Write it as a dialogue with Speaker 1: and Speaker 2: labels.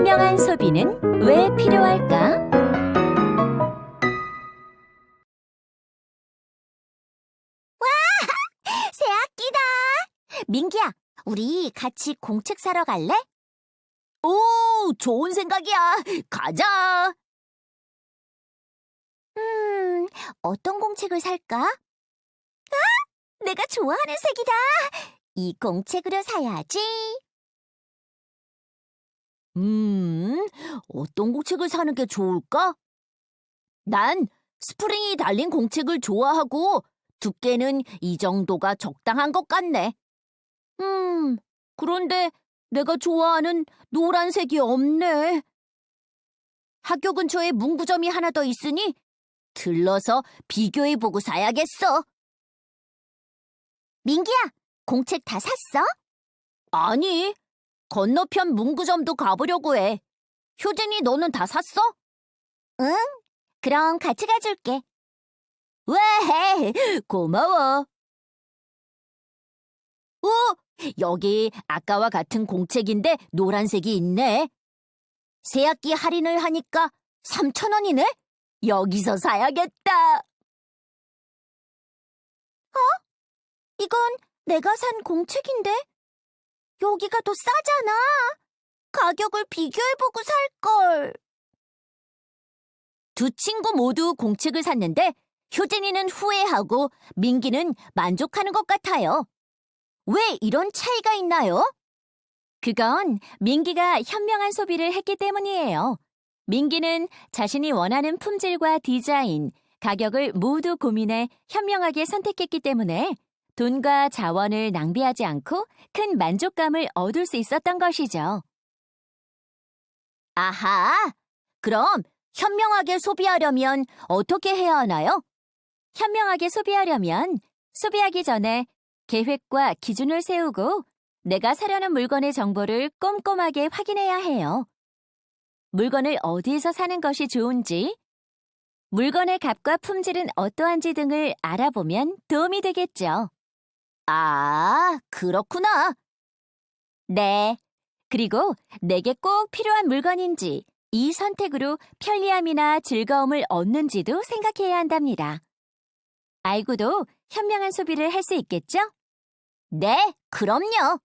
Speaker 1: 현명한 소비는 왜 필요할까?
Speaker 2: 새 학기다. 민기야, 우리 같이 공책 사러 갈래? 오, 좋은 생각이야. 가자. 음, 어떤 공책을 살까? 아, 내가 좋아하는 색이다. 이 공책으로 사야지. 음, 어떤 공책을 사는 게 좋을까? 난 스프링이 달린 공책을 좋아하고 두께는 이 정도가 적당한 것 같네. 음, 그런데 내가 좋아하는 노란색이 없네. 학교 근처에 문구점이 하나 더 있으니 들러서 비교해보고 사야겠어. 민기야, 공책 다 샀어? 아니, 건너편 문구점도 가보려고 해. 효진이 너는 다 샀어? 응, 그럼 같이 가줄게. 왜? 고마워. 오, 여기 아까와 같은 공책인데 노란색이 있네. 새학기 할인을 하니까 3,000원이네? 여기서 사야겠다. 어? 이건 내가 산 공책인데? 여기가 더 싸잖아. 가격을 비교해보고 살걸. 두 친구 모두 공책을 샀는데 효진이는 후회하고 민기는 만족하는 것 같아요. 왜 이런 차이가 있나요?
Speaker 1: 그건 민기가 현명한 소비를 했기 때문이에요. 민기는 자신이 원하는 품질과 디자인, 가격을 모두 고민해 현명하게 선택했기 때문에 돈과 자원을 낭비하지 않고 큰 만족감을 얻을 수 있었던 것이죠.
Speaker 2: 아하! 그럼 현명하게 소비하려면 어떻게 해야 하나요?
Speaker 1: 현명하게 소비하려면 소비하기 전에 계획과 기준을 세우고 내가 사려는 물건의 정보를 꼼꼼하게 확인해야 해요. 물건을 어디에서 사는 것이 좋은지, 물건의 값과 품질은 어떠한지 등을 알아보면 도움이 되겠죠.
Speaker 2: 아, 그렇구나.
Speaker 1: 네. 그리고 내게 꼭 필요한 물건인지 이 선택으로 편리함이나 즐거움을 얻는지도 생각해야 한답니다. 알고도 현명한 소비를 할 수 있겠죠?
Speaker 2: 네, 그럼요.